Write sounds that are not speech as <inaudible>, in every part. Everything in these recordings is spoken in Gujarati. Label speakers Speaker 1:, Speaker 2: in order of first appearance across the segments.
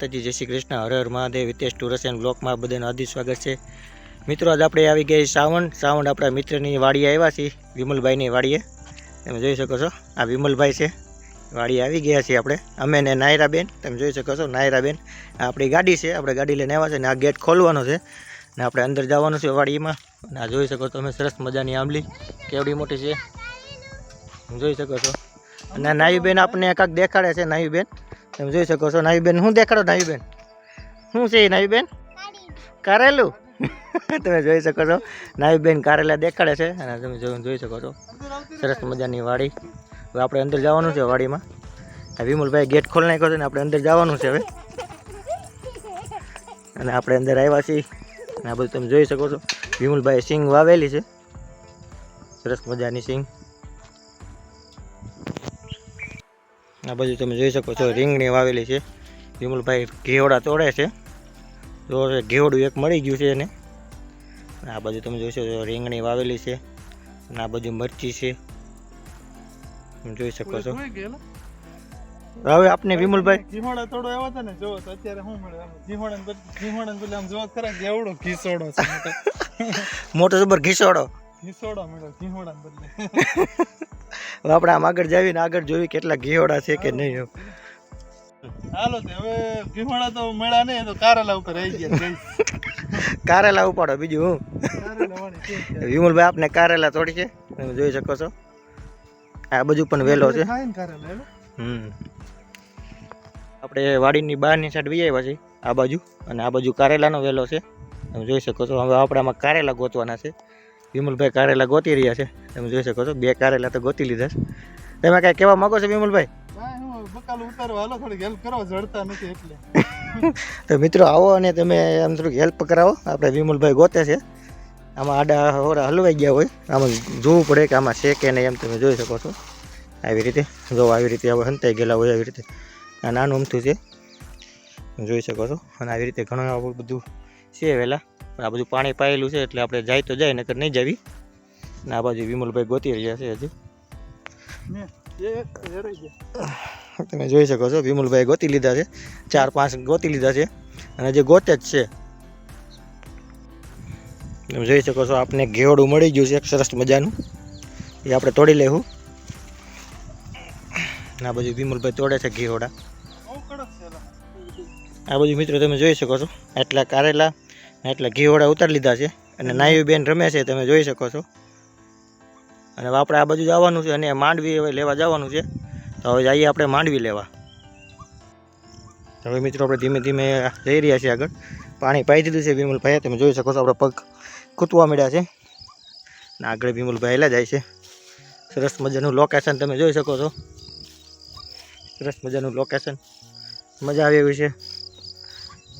Speaker 1: માતાજી, જય શ્રી કૃષ્ણ. હર હર મહાદેવ. હિતેશ ટુરસ એન્ડ બ્લોકમાં બધાનું હાર્દિક સ્વાગત છે. મિત્રો, આજ આપણે આવી ગયા શ્રાવણ શ્રાવણ આપણા મિત્રની વાડીએ આવ્યા છીએ, વિમલભાઈની વાડીએ. તમે જોઈ શકો છો, આ વિમલભાઈ છે. વાડીએ આવી ગયા છીએ આપણે. અમે ને નાયરાબેન. તમે જોઈ શકો છો, નાયરાબેન આપણી ગાડી છે. આપણે ગાડી લઈને આવ્યા છે ને આ ગેટ ખોલવાનો છે. ને આપણે અંદર જવાનું છે વાડીમાં. અને આ જોઈ શકો છો તમે સરસ મજાની આંબલી કેવડી મોટી છે. જોઈ શકો છો. અને નાયુબેન આપણને કાંક દેખાડે છે, નાયુબેન? તમે જોઈ શકો છો નાયુબેન શું દેખાડો નાયુબેન શું છે એ નાયુબેન કારેલું. <laughs> તમે જોઈ શકો છો. નાયુબેન કારેલા દેખાડે છે. અને તમે જોઈ શકો છો. સરસ મજાની વાડી. હવે આપણે અંદર જવાનું છે વાડીમાં. વિમલભાઈ ગેટ ખોલી નાખ્યો છે ને આપણે અંદર જવાનું છે હવે. અને આપણે અંદર આવ્યા છીએ. અને આ બધું તમે જોઈ શકો છો. વિમલભાઈ સિંગ વાવેલી છે. સરસ મજાની સિંગ. આ બધું તમે જોઈ શકો છો રીંગણી વાવેલી છે. વિમલભાઈ ઘેવડા તોડે છે. જો ઘેવડું એક મળી ગયું છે એને. આ બાજુ તમે જોઈ શકો રીંગણી વાવેલી છે. અને આ બાજુ મરચી છે. તમે જોઈ શકો છો. હવે આપને વિમલભાઈ
Speaker 2: જીહોડા થોડો આવ્યો હતો ને જો તો અત્યારે શું મળે? જીહોડા જીહોડા બદલે આમ જોવા કરે ઘેવડો ઘીસોડો છે. મોટો. <laughs>
Speaker 1: મોટો જબર ઘીસોડો.
Speaker 2: ઘીસોડો મળ્યો જીહોડા ને બદલે. <laughs>
Speaker 1: હવે આપણે આમ આગળ જાવીને આગળ જોયું કેટલા ઘીવડા છે કે નહીં
Speaker 2: હાલો હવે ઘીહોડા તો મળ્યા નહીં તો કારેલા ઉપર રહી ગયા
Speaker 1: કારેલા ઉપાડો બીજું હું? વિમલભાઈ આપને કારેલા તોડી છે તમે જોઈ શકો છો. આ બાજુ પણ વેલો છે. હમ. આપણે વાડીની બહારની સાઈડ વી આવ્યા છીએ આ બાજુ. અને આ બાજુ કારેલાનો વેલો છે. તમે જોઈ શકો છો હવે આપણે આમાં કારેલા ગોતવાના છે. વિમલભાઈ કારેલા ગોતી રહ્યા છે. તમે જોઈ શકો છો બે કારેલા તો ગોતી લીધા છે. તમે કાંઈ કહેવા માગો છો વિમલભાઈ? <laughs> તો મિત્રો આવો અને તમે આમ થોડુંક હેલ્પ કરાવો. આપણે વિમલભાઈ ગોતે છે. આમાં આડા હોરા હલવાઈ ગયા હોય. આમાં જોવું પડે કે આમાં છે કે નહીં એમ તમે જોઈ શકો છો. આવી રીતે જો આવી રીતે હવે હંતાઈ ગયેલા હોય આવી રીતે. આ નાનું અમથું છે. જોઈ શકો છો. અને આવી રીતે ઘણું આવું બધું છે વહેલા. પણ આ બધું પાણી પાયેલું છે એટલે આપણે જાય તો જાય નકર નહીં જવી. ને આ બાજુ વિમલભાઈ ગોતી રહ્યા છે હજી. તમે જોઈ શકો છો વિમલભાઈ ગોતી લીધા છે. ચાર પાંચ ગોતી લીધા છે. અને જે ગોતે જ છે. તમે જોઈ શકો છો આપને ઘેવડું મળી ગયું છે એક સરસ મજાનું. એ આપણે તોડી લેવું. આ બાજુ વિમલભાઈ તોડે છે ઘેવડા. આ બાજુ મિત્રો તમે જોઈ શકો છો એટલા કારેલા એટલા ઘેવડા ઉતારી લીધા છે. અને નાયુ બેન રમે છે તમે જોઈ શકો છો. અને આપણે આ બાજુ જવાનું છે અને માંડવી હવે લેવા જવાનું છે. તો હવે જઈએ આપણે માંડવી લેવા. હવે મિત્રો આપણે ધીમે ધીમે જઈ રહ્યા છીએ આગળ. પાણી પાઈ દીધું છે વિમલભાઈએ. તમે જોઈ શકો છો આપણે પગ કૂતવા મળ્યા છે. ને આગળ વિમલભાઈ એલા જાય છે. સરસ મજાનું લોકેશન તમે જોઈ શકો છો. સરસ મજાનું લોકેશન મજા આવે એવી છે.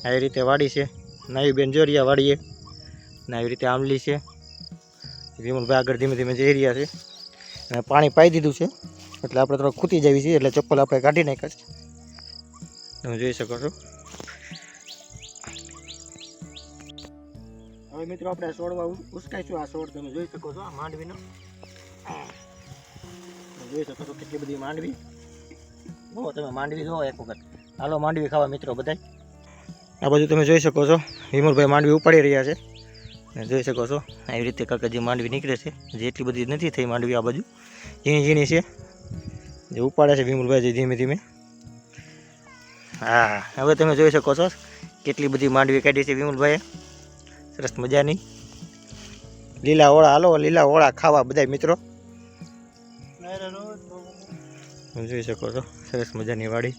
Speaker 1: આવી રીતે વાડી છે. નાવી બેન જોરિયા વાડીએ. ને આવી રીતે આંબલી છે. વિમલભાઈ આગળ ધીમે ધીમે જઈ રહ્યા છે. અને પાણી પાઈ દીધું છે. એટલે આપણે થોડોક ખૂટી જવી છીએ એટલે ચપ્પલ આપણે કાઢી નાખ્યા છે. તમે જોઈ શકો છો. હવે મિત્રો આપણે છોડવા ઉસકાઈશું. આ છોડ તમે જોઈ શકો છો, આ માંડવીનો. જોઈ શકો છો કેટલી બધી માંડવી. જુઓ તમે માંડવી જુઓ એક વખત. હાલો માંડવી ખાવા મિત્રો બધાય. આ બાજુ તમે જોઈ શકો છો વિમલભાઈ માંડવી ઉપાડી રહ્યા છે. અને જોઈ શકો છો આવી રીતે કાકાજી જે માંડવી નીકળે છે. જે એટલી બધી નથી થઈ માંડવી આ બાજુ. ઝીણી ઝીણી છે. જે ઉપાડે છે વિમલભાઈ જે ધીમે ધીમે. હા હવે તમે જોઈ શકો છો કેટલી બધી માંડવી કાઢી છે વિમલભાઈએ. સરસ મજાની. લીલા ઓળા હાલો લીલા ઓળા ખાવા બધાય મિત્રો. જોઈ શકો છો સરસ મજાની વાડી.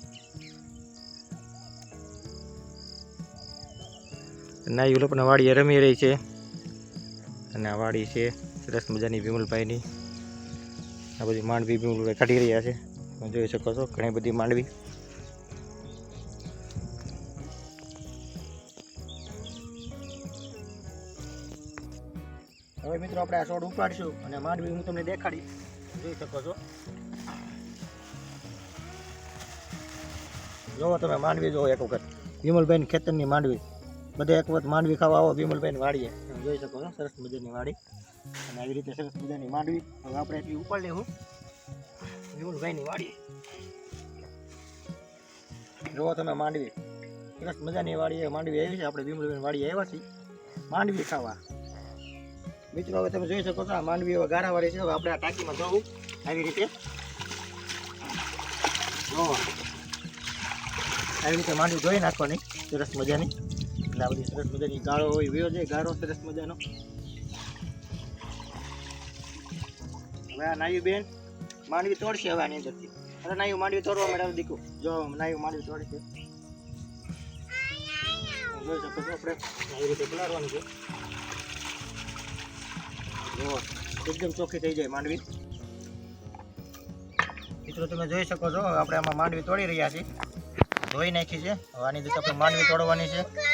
Speaker 1: નાઈ પણ વાડીએ રમી રહી છે. અને આ વાડી છે સરસ મજાની વિમલભાઈની. આ બધી માંડવી વિમલભાઈ કાઢી રહ્યા છે. તમે જોઈ શકો છો ઘણી બધી માંડવી. હવે મિત્રો આપણે આ છોડ ઉપાડીશું અને માંડવી હું તમને દેખાડી જોઈ શકો છો. જોવો તમે માંડવી જોવો એક વખત. વિમલભાઈની ખેતરની માંડવી. બધે એક વખત માંડવી ખાવા આવો, વિમલભાઈની વાડીએ તમે જોઈ શકો છો, સરસ મજાની વાડી. અને આવી રીતે સરસ મજાની માંડવી. હવે આપણે એટલી ઉપાડ લેવું. વિમલભાઈની વાડી જુઓ તમે માંડવી. સરસ મજાની વાડીએ. માંડવી આવી છે. આપણે વિમલબેન વાડીએ આવ્યા છીએ. માંડવી ખાવા. મિત્રો, હવે તમે જોઈ શકો છો, આ માંડવી હવે ગારાવાળી છે. હવે આપણે આ ટાંકીમાં જવું. આવી રીતે. આવી રીતે માંડવી જોઈ નાખવાની. સરસ મજાની. એટલે આ બધી સરસ મજાની ગાળો હોય, વ્યો છે ગાળો, સરસ મજાનો. હવે આ નાયું બેન, માંડવી તોડશે હવે આની અંદરથી. અરે નાયું માંડવી તોડવા માટે દીકું જો નાયું માંડવી તોડે છે આવી રીતે જુઓ એકદમ ચોખ્ખી થઈ જાય માંડવી. મિત્રો, તમે જોઈ શકો છો આપણે આમાં માંડવી તોડી રહ્યા છીએ. ધોઈ નાખી છે. આની રીતે આપણે માંડવી તોડવાની છે.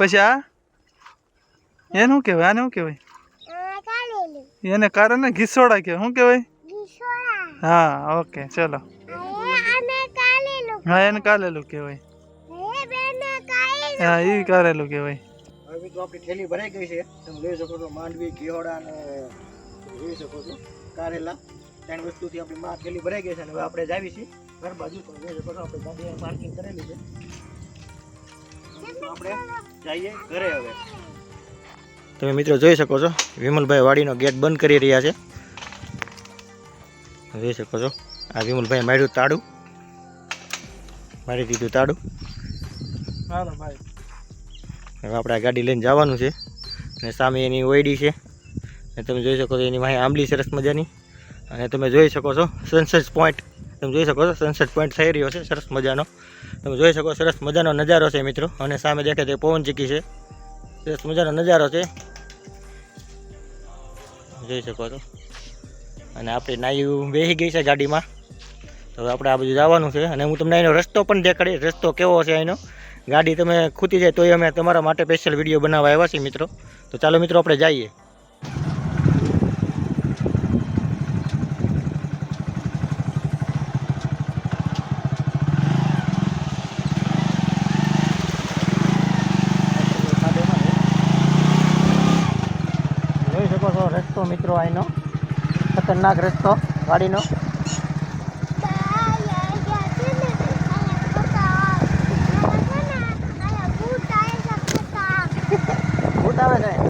Speaker 2: પછી આ? એને શું કહેવાય? આને શું કહેવાય? એને કારણે ઘીસોડા કહેવાય. શું કહેવાય? હા ઓકે ચલો. હા એને કાલેલું કહેવાય. હા એ કારેલું કહેવાય.
Speaker 1: હવે આપણી થેલી ભરાઈ ગઈ છે. તમે જોઈ શકો છો માંડવી ઘીહોડા અને જોઈ શકો છો કારેલા. ત્રણ વસ્તુથી આપણી માં થેલી ભરાઈ ગઈ છે અને હવે આપણે જાવી છીએ. ઘર બાજુ શકો છો. આપણે ગાડી પાર્કિંગ કરેલી છે. આપણે જઈએ ઘરે હવે. તમે મિત્રો જોઈ શકો છો વિમલભાઈ વાડીનો ગેટ બંધ કરી રહ્યા છે. જોઈ શકો છો આ વિમલભાઈ માર્યું તાળું. મારી દીધું તાળું.
Speaker 2: હાલો ભાઈ.
Speaker 1: હવે આપણે આ ગાડી લઈને જવાનું છે. અને સામે એની ઓયડી છે. અને તમે જોઈ શકો છો એની વાંહે આંબલી સરસ મજાની. અને તમે જોઈ શકો છો સનસેટ પોઈન્ટ તમે જોઈ શકો છો સનસેટ પોઈન્ટ થઈ રહ્યો છે, સરસ મજાનો. તમે જોઈ શકો, સરસ મજાનો નજારો છે મિત્રો. અને સામે દેખે તે પવન ચીકી છે. સરસ મજાનો નજારો છે. જોઈ શકો છો. અને આપણે નાયું બેસી ગઈ છે ગાડીમાં. તો આપણે આ બધું જવાનું છે. અને હું તમને એનો રસ્તો પણ દેખાડી રસ્તો કેવો છે એનો ગાડી તમે ખૂતી જાય તોય અમે તમારા માટે સ્પેશિયલ વીડિયો બનાવવા આવ્યા છીએ મિત્રો. તો ચાલો મિત્રો, આપણે જઈએ જોઈ શકો છો રસ્તો મિત્રો અહીંનો ખતરનાક રસ્તો વાડીનો. <laughs> ભૂત આવે છે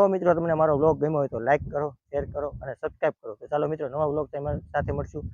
Speaker 1: જો મિત્રો તમને મારો બ્લોગ ગમ્યો હોય તો લાઈક કરો શેર કરો અને સબસ્ક્રાઈબ કરો. તો ચાલો મિત્રો, નવા બ્લોગ સાથે મળશું.